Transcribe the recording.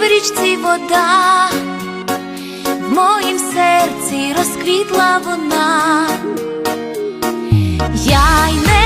в річці вода, в моїм серці розквітла вона, я й не